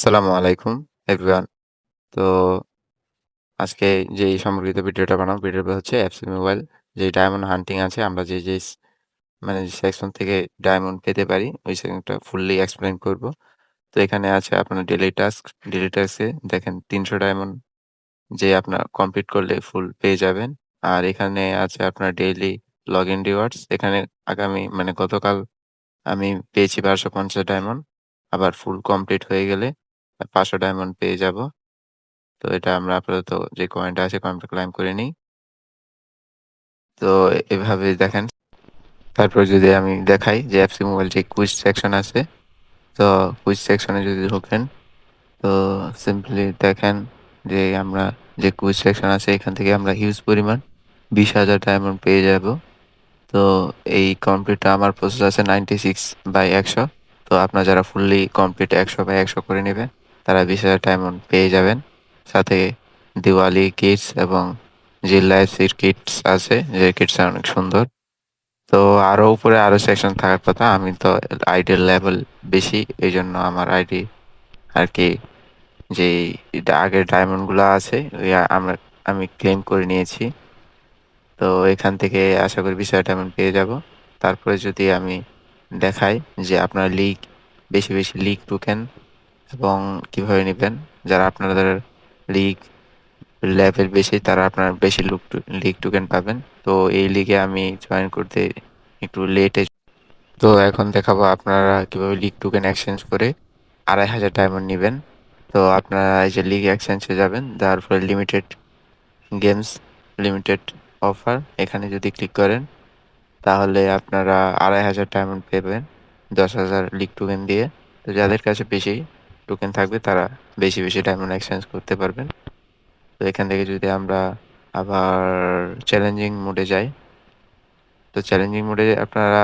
আসসালামু আলাইকুম এভরিওয়ান। তো আজকে যেই সম্পর্কিত ভিডিওটা বানাবো ভিডিওটা হচ্ছে এফসি মোবাইল যে ডায়মন্ড হান্টিং আছে আমরা যে, যে মানে যে সেকশন থেকে ডায়মন্ড পেতে পারি ওই সেকশনটা ফুললি এক্সপ্লেন করব। তো এখানে আছে আপনার ডেইলি টাস্ক, ডেইলি টাস্কে দেখেন ৩০০ ডায়মন্ড যে আপনার কমপ্লিট করলে ফুল পেয়ে যাবেন। আর এখানে আছে আপনার ডেইলি লগ ইন রিওয়ার্ডস এখানে আগামী মানে গতকাল আমি পেয়েছি ১২৫০ ডায়মন্ড। আবার ফুল কমপ্লিট হয়ে গেলে ৫০০ ডায়মন্ড পেয়ে যাব। তো এটা আমরা আপাতত যে কয়েনটা আছে কয়েনটা ক্লাইম করে নিই। তো এভাবে দেখেন। তারপর যদি আমি দেখাই যে এফসি মোবাইল যে কুইজ সেকশন আছে, তো কুইজ সেকশনে যদি ঢোকেন, তো সিম্পলি দেখেন যে আমরা যে কুইজ সেকশন আছে এখান থেকে আমরা হিউজ পরিমাণ ২০,০০০ ডায়মন্ড পেয়ে যাব। তো এই কমপ্লিটটা আমার প্রসেস আছে 96/100 তো আপনার যারা ফুললি কমপ্লিট একশো বাই একশো করে নিবেন, তারা বিশ ২০,০০০ ডায়মন্ড পেয়ে যাবেন। সাথে দিওয়ালি কিটস এবং যে লাইফসির কিটস আছে, যে কিটসটা অনেক সুন্দর। তো আরও উপরে আরও সেকশন থাকার কথা। আমি তো আইডির লেভেল বেশি, এই জন্য আমার আইডি আরকি যেই এটা আগের ডায়মন্ডগুলো আছে আমরা আমি ক্লেম করে নিয়েছি। তো এখান থেকে আশা করি ২০,০০০ ডায়মন্ড পেয়ে যাব। তারপরে যদি আমি দেখাই যে আপনার লিগ বেশি, বেশি লিগ টোকেন এবং কীভাবে নিবেন, যারা আপনাদের লিগ লেভেল বেশি তারা আপনার বেশি লুক লিগ টোকেন পাবেন। তো এই লিগে আমি জয়েন করতে একটু লেটে তো এখন দেখাবো আপনারা কীভাবে লিগ টোকেন এক্সচেঞ্জ করে ২,৫০০ ডায়মন্ড নিবেন। তো আপনারা এই যে লিগ এক্সচেঞ্জে যাবেন, যার ফলে লিমিটেড গেমস, লিমিটেড অফার এখানে যদি ক্লিক করেন, তাহলে আপনারা ২,৫০০ ডায়মন্ড পেবেন ১০,০০০ লিগ টোকেন দিয়ে। তো যাদের কাছে বেশি টোকেন থাকবে তারা বেশি, বেশি ডায়মন্ড এক্সচেঞ্জ করতে পারবেন। তো এখান থেকে যদি আমরা আবার চ্যালেঞ্জিং মোডে যাই। তো চ্যালেঞ্জিং মোডে আপনারা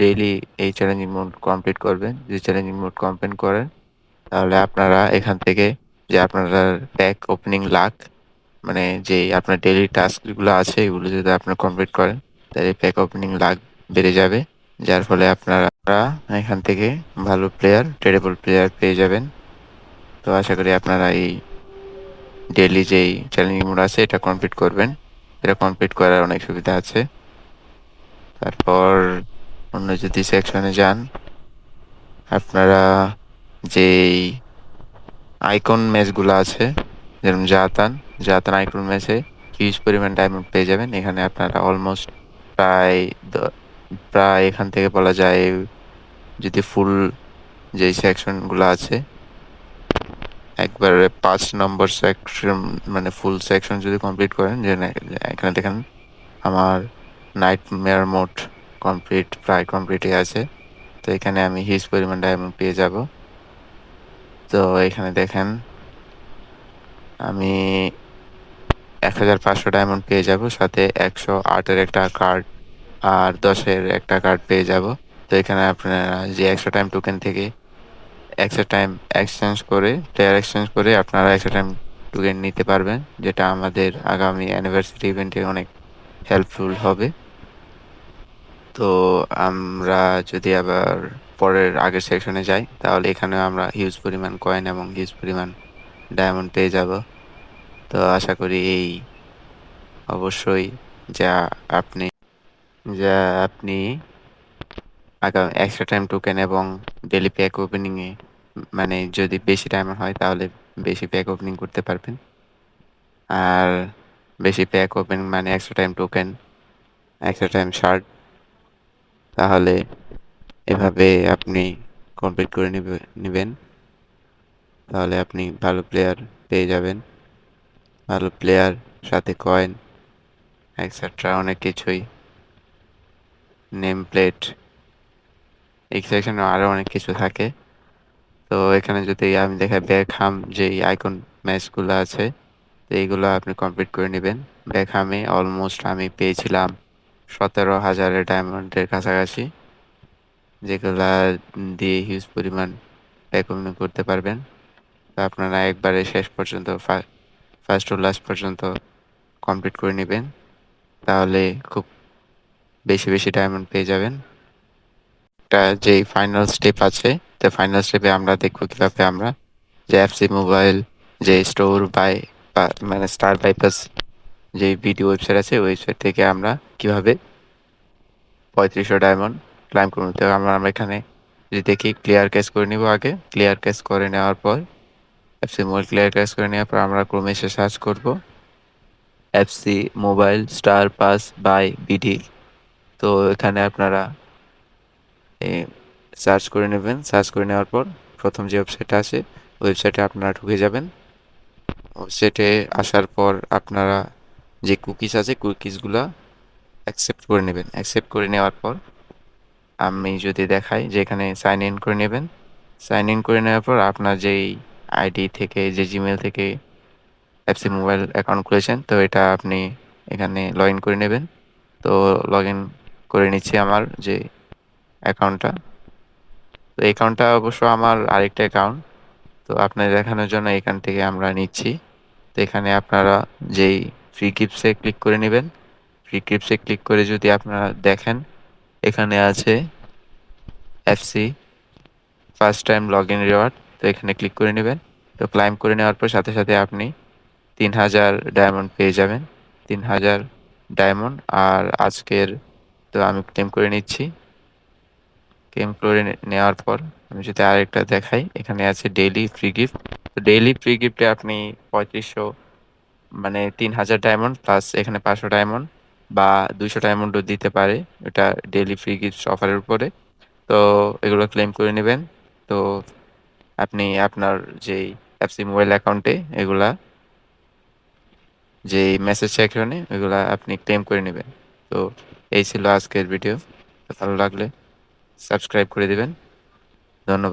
ডেইলি এই চ্যালেঞ্জিং মোড কমপ্লিট করবেন। যদি চ্যালেঞ্জিং মোড কমপ্লিট করেন, তাহলে আপনারা এখান থেকে যে আপনারা প্যাক ওপেনিং লাক মানে যেই আপনার ডেইলি টাস্কগুলো আছে এগুলো যদি আপনারা কমপ্লিট করেন, তাহলে প্যাক ওপেনিং লাক বেড়ে যাবে। যার ফলে আপনারা এখান থেকে ভালো প্লেয়ার, ট্রেডেবল প্লেয়ার পেয়ে যাবেন। তো আশা করি আপনারা এই ডেইলি যেই চ্যালেঞ্জিং মোড আছে এটা কমপ্লিট করবেন। এটা কমপ্লিট করার অনেক সুবিধা আছে। তারপর অন্য যদি সেকশনে যান, আপনারা যেই আইকন ম্যাচগুলো আছে, যেরকম জাতান, জাতান আইকন ম্যাচে হিউজ পরিমাণ ডায়মন্ড পেয়ে যাবেন। এখানে আপনারা অলমোস্ট প্রায় প্রায় এখান থেকে বলা যায় যদি ফুল যেই সেকশনগুলো আছে, একবারে পাঁচ নম্বর সেকশন মানে ফুল সেকশন যদি কমপ্লিট করেন, যে এখানে দেখেন আমার নাইট মেয়ার মোড কমপ্লিট প্রায় কমপ্লিটই আছে। তো এখানে আমি হিউজ পরিমাণ ডায়মন্ড পেয়ে যাব। তো এখানে দেখেন আমি ১৫০০ ডায়মন্ড পেয়ে যাব। সাথে একশো আটের একটা কার্ড আর দশের একটা কার্ড পেয়ে যাব। তো এখানে আপনারা যে ১০০ টাইম টোকেন থেকে ১০০ টাইম এক্সচেঞ্জ করে প্লেয়ার এক্সচেঞ্জ করে আপনারা ১০০ টাইম টোকেন নিতে পারবেন। যেটা আমাদের আগামী অ্যানিভার্সারি ইভেন্টে অনেক হেল্পফুল হবে। তো আমরা যদি আবার পরের আগের সেকশনে যাই, তাহলে এখানেও আমরা হিউজ পরিমাণ কয়েন এবং হিউজ পরিমাণ ডায়মন্ড পেয়ে যাব। তো আশা করি এই অবশ্যই যা আপনি যা আপনি আগামী এক্সট্রা টাইম টোকেন এবং ডেলি প্যাক ওপেনিং এ মানে যদি বেশি ডায়মন্ড হয় তাহলে বেশি প্যাক ওপেনিং করতে পারবেন। আর বেশি প্যাক ওপেন মানে extra time token, extra time shirt তাহলে এভাবে আপনি কমপ্লিট করে নিবে নিবেন। তাহলে আপনি ভালো প্লেয়ার পেয়ে যাবেন। ভালো প্লেয়ার সাথে কয়েন এক্সেট্রা অনেক কিছুই। নেম প্লেট এই সেকশনে আরও অনেক কিছু থাকে। তো এখানে যদি আমি দেখাই বেকহাম যেই আইকন ম্যাচগুলো আছে, তো এইগুলো আপনি কমপ্লিট করে নিবেন। বেকহামে অলমোস্ট আমি পেয়েছিলাম ১৭,০০০ ডায়মন্ডের কাছাকাছি। যেগুলা দিয়ে হিউজ পরিমাণ প্যাক করতে পারবেন। তো আপনারা একবারে শেষ পর্যন্ত ফার্স্ট টু লাস্ট পর্যন্ত কমপ্লিট করে নেবেন তাহলে খুব বেশি, বেশি ডায়মন্ড পেয়ে যাবেন। একটা যেই ফাইনাল স্টেপ আছে, তো ফাইনাল স্টেপে আমরা দেখব কীভাবে আমরা যে এফসি মোবাইল যে স্টোর বাই মানে স্টার বাইপাস যে ভিডিও ওয়েবসাইট আছে ওয়েবসাইট থেকে আমরা কীভাবে পঁয়ত্রিশশো ডায়মন্ড ক্লাইম করব। তো আমরা আমরা এখানে যদি দেখি ক্লিয়ার ক্যাশ করে নিব আগে। ক্লিয়ার ক্যাশ করে নেওয়ার পর এফসি মোবাইল ক্লিয়ার ক্যাশ করে নেওয়ার পর আমরা ক্রমে এসে সার্চ করব। FC mobile star pass buy BD তো এখানে আপনারা সার্চ করে নেবেন। সার্চ করে নেওয়ার পর প্রথম যে ওয়েবসাইটটা আছে ওয়েবসাইটে আপনারা ঢুকে যাবেন। ওয়েবসাইটে আসার পর আপনারা যে কুকিজ আছে কুকিজগুলো অ্যাকসেপ্ট করে নেবেন। অ্যাকসেপ্ট করে নেওয়ার পর আমি যদি দেখাই যে এখানে সাইন ইন করে নেবেন। সাইন ইন করে নেওয়ার পর আপনার যেই আইডি থেকে, যে জিমেল থেকে অ্যাপসি মোবাইল অ্যাকাউন্ট খুলেছেন, তো এটা আপনি এখানে লগ ইন করে নেবেন। তো লগ ইন করে নিচ্ছি আমার যে অ্যাকাউন্টটা। তো অ্যাকাউন্টটা অবশ্য আমার আরেকটা অ্যাকাউন্ট। তো আপনার দেখানোর জন্য এখান থেকে আমরা নিচ্ছি। তো এখানে আপনারা যেই ফ্রি গিফটসে ক্লিক করে নেবেন ফ্রি গিফটসে ক্লিক করে যদি আপনারা দেখেন, এখানে আছে FC first time log in reward তো এখানে ক্লিক করে নেবেন। তো ক্লাইম করে নেওয়ার পর সাথে সাথে আপনি তিন হাজার ডায়মন্ড পেয়ে যাবেন। তিন হাজার ডায়মন্ড আর আজকের তো আমি ক্লেম করে নিচ্ছি। ক্লেম করে নেওয়ার পর আমি যদি আরেকটা দেখাই, এখানে আছে ডেইলি ফ্রি গিফট তো ডেইলি ফ্রি গিফটে আপনি পঁয়ত্রিশশো মানে তিন হাজার ডায়মন্ড প্লাস এখানে পাঁচশো ডায়মন্ড বা দুইশো ডায়মন্ডও দিতে পারে। এটা ডেইলি ফ্রি গিফট অফারের উপরে। তো এগুলো ক্লেম করে নেবেন। তো আপনি আপনার যেই অ্যাপসি মোবাইল অ্যাকাউন্টে এগুলা যে মেসেজ সেকশনে ওইগুলা আপনি ক্লেম করে নেবেন। তো এই ছিল আজকের ভিডিও। ভালো লাগলে সাবস্ক্রাইব করে দেবেন। ধন্যবাদ।